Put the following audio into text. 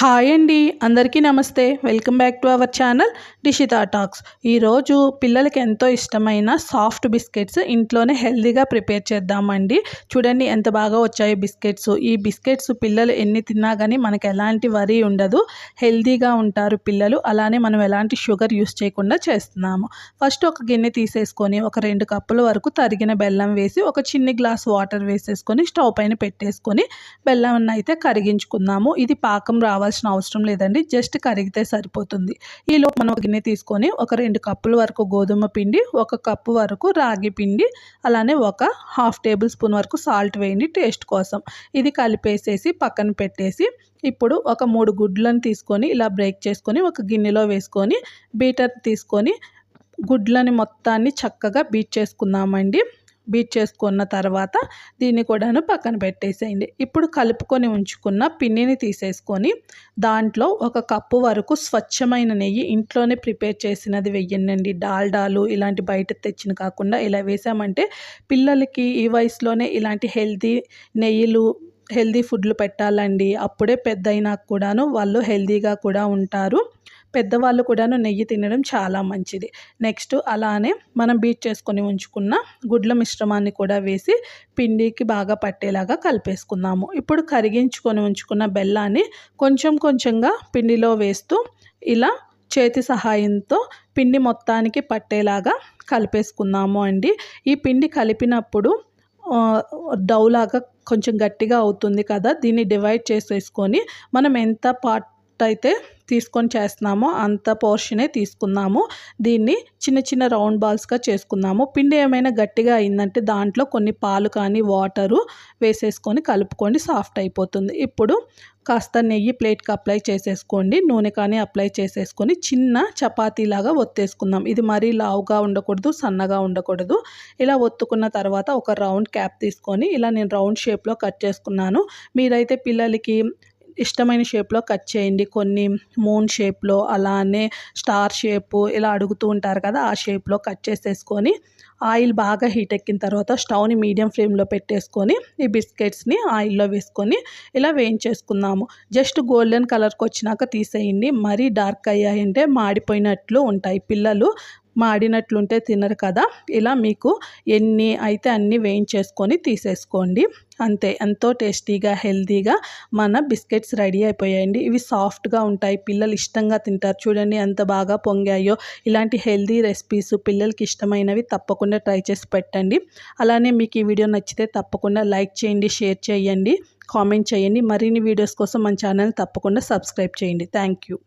Hi అండి అందరికీ నమస్తే. Welcome back to our channel Dishita talks ఈరోజు పిల్లలకి ఎంతో ఇష్టమైన సాఫ్ట్ బిస్కెట్స్ ఇంట్లోనే హెల్తీగా ప్రిపేర్ చేద్దామండి. చూడండి ఎంత బాగా వచ్చాయో బిస్కెట్స్ ఈ బిస్కెట్స్ పిల్లలు ఎన్ని తిన్నా కానీ మనకు ఎలాంటి వరి ఉండదు. హెల్దీగా ఉంటారు పిల్లలు. అలానే మనం ఎలాంటి షుగర్ యూస్ చేయకుండా చేస్తున్నాము. ఫస్ట్ ఒక గిన్నె తీసేసుకొని ఒక రెండు కప్పుల వరకు తరిగిన బెల్లం వేసి ఒక చిన్ని గ్లాస్ వాటర్ వేసేసుకొని స్టవ్ పైన పెట్టేసుకొని బెల్లం అయితే కరిగించుకుందాము. ఇది పాకం రావాలి కావాల్సిన అవసరం లేదండి. జస్ట్ కరిగితే సరిపోతుంది. ఈలో మనం గిన్నె తీసుకొని ఒక రెండు కప్పుల వరకు గోధుమ పిండి ఒక కప్పు వరకు రాగి పిండి అలానే ఒక హాఫ్ టేబుల్ స్పూన్ వరకు సాల్ట్ వేయండి టేస్ట్ కోసం. ఇది కలిపేసేసి పక్కన పెట్టేసి ఇప్పుడు ఒక మూడు గుడ్లను తీసుకొని ఇలా బ్రేక్ చేసుకొని ఒక గిన్నెలో వేసుకొని బీటర్ తీసుకొని గుడ్లని మొత్తాన్ని చక్కగా బీట్ చేసుకుందామండి. బీట్ చేసుకున్న తర్వాత దీన్ని కూడాను పక్కన పెట్టేసేయండి. ఇప్పుడు కలుపుకొని ఉంచుకున్న పిండిని తీసేసుకొని దాంట్లో ఒక కప్పు వరకు స్వచ్ఛమైన నెయ్యి ఇంట్లోనే ప్రిపేర్ చేసినది వెయ్యండి డాల్డాలు ఇలాంటి బయట తెచ్చిన కాకుండా ఇలా వేసామంటే పిల్లలకి ఈ వయసులోనే ఇలాంటి హెల్తీ నెయ్యిలు హెల్దీ ఫుడ్లు పెట్టాలండి. అప్పుడే పెద్ద అయినా కూడాను వాళ్ళు హెల్దీగా కూడా ఉంటారు. పెద్దవాళ్ళు కూడాను నెయ్యి తినడం చాలా మంచిది. నెక్స్ట్ అలానే మనం బీట్ చేసుకొని ఉంచుకున్న గుడ్ల మిశ్రమాన్ని కూడా వేసి పిండికి బాగా పట్టేలాగా కలిపేసుకుందాము. ఇప్పుడు కరిగించుకొని ఉంచుకున్న బెల్లాన్ని కొంచెం కొంచెంగా పిండిలో వేస్తూ ఇలా చేతి సహాయంతో పిండి మొత్తానికి పట్టేలాగా కలిపేసుకుందాము అండి. ఈ పిండి కలిపినప్పుడు డౌలాగా కొంచెం గట్టిగా అవుతుంది కదా దీన్ని డివైడ్ చేసేసుకొని మనం ఎంత పార్ట్ అయితే తీసుకొని చేస్తున్నామో. అంత పోర్షనే తీసుకున్నాము. దీన్ని చిన్న చిన్న రౌండ్ బాల్స్గా చేసుకున్నాము. పిండి ఏమైనా గట్టిగా అయిందంటే దాంట్లో కొన్ని పాలు కానీ వాటరు వేసేసుకొని కలుపుకొని సాఫ్ట్ అయిపోతుంది. ఇప్పుడు కాస్త నెయ్యి ప్లేట్కి అప్లై చేసేసుకోండి. నూనె కానీ అప్లై చేసేసుకొని చిన్న చపాతీలాగా ఒత్తేసుకుందాం. ఇది మరీ లావుగా ఉండకూడదు సన్నగా ఉండకూడదు. ఇలా ఒత్తుకున్న తర్వాత ఒక రౌండ్ క్యాప్ తీసుకొని ఇలా నేను రౌండ్ షేప్లో కట్ చేసుకున్నాను. మీరైతే పిల్లలకి ఇష్టమైన షేప్లో కట్ చేయండి. కొన్ని మూన్ షేప్లో అలానే స్టార్ షేపు ఇలా అడుగుతూ ఉంటారు కదా ఆ షేప్లో కట్ చేసేసుకొని ఆయిల్ బాగా హీట్ ఎక్కిన తర్వాత స్టవ్ని మీడియం ఫ్లేమ్లో పెట్టేసుకొని ఈ బిస్కెట్స్ని ఆయిల్లో వేసుకొని ఇలా వేయించేసుకుందాము. జస్ట్ గోల్డెన్ కలర్కి వచ్చినాక తీసేయండి. మరీ డార్క్ అయ్యాయంటే మాడిపోయినట్లు ఉంటాయి. పిల్లలు మాడినట్లుంటే తినరు కదా. ఇలా మీకు ఎన్ని అయితే అన్నీ వేయించేసుకొని తీసేసుకోండి. అంతే ఎంతో టేస్టీగా హెల్తీగా మన బిస్కెట్స్ రెడీ అయిపోయాయండి. ఇవి సాఫ్ట్గా ఉంటాయి. పిల్లలు ఇష్టంగా తింటారు. చూడండి ఎంత బాగా పొంగాయో. ఇలాంటి హెల్తీ రెసిపీస్ పిల్లలకి ఇష్టమైనవి తప్పకుండా ట్రై చేసి పెట్టండి. అలానే మీకు ఈ వీడియో నచ్చితే తప్పకుండా లైక్ చేయండి షేర్ చేయండి కామెంట్ చేయండి. మరిన్ని వీడియోస్ కోసం మన ఛానల్ తప్పకుండా సబ్స్క్రైబ్ చేయండి. Thank you.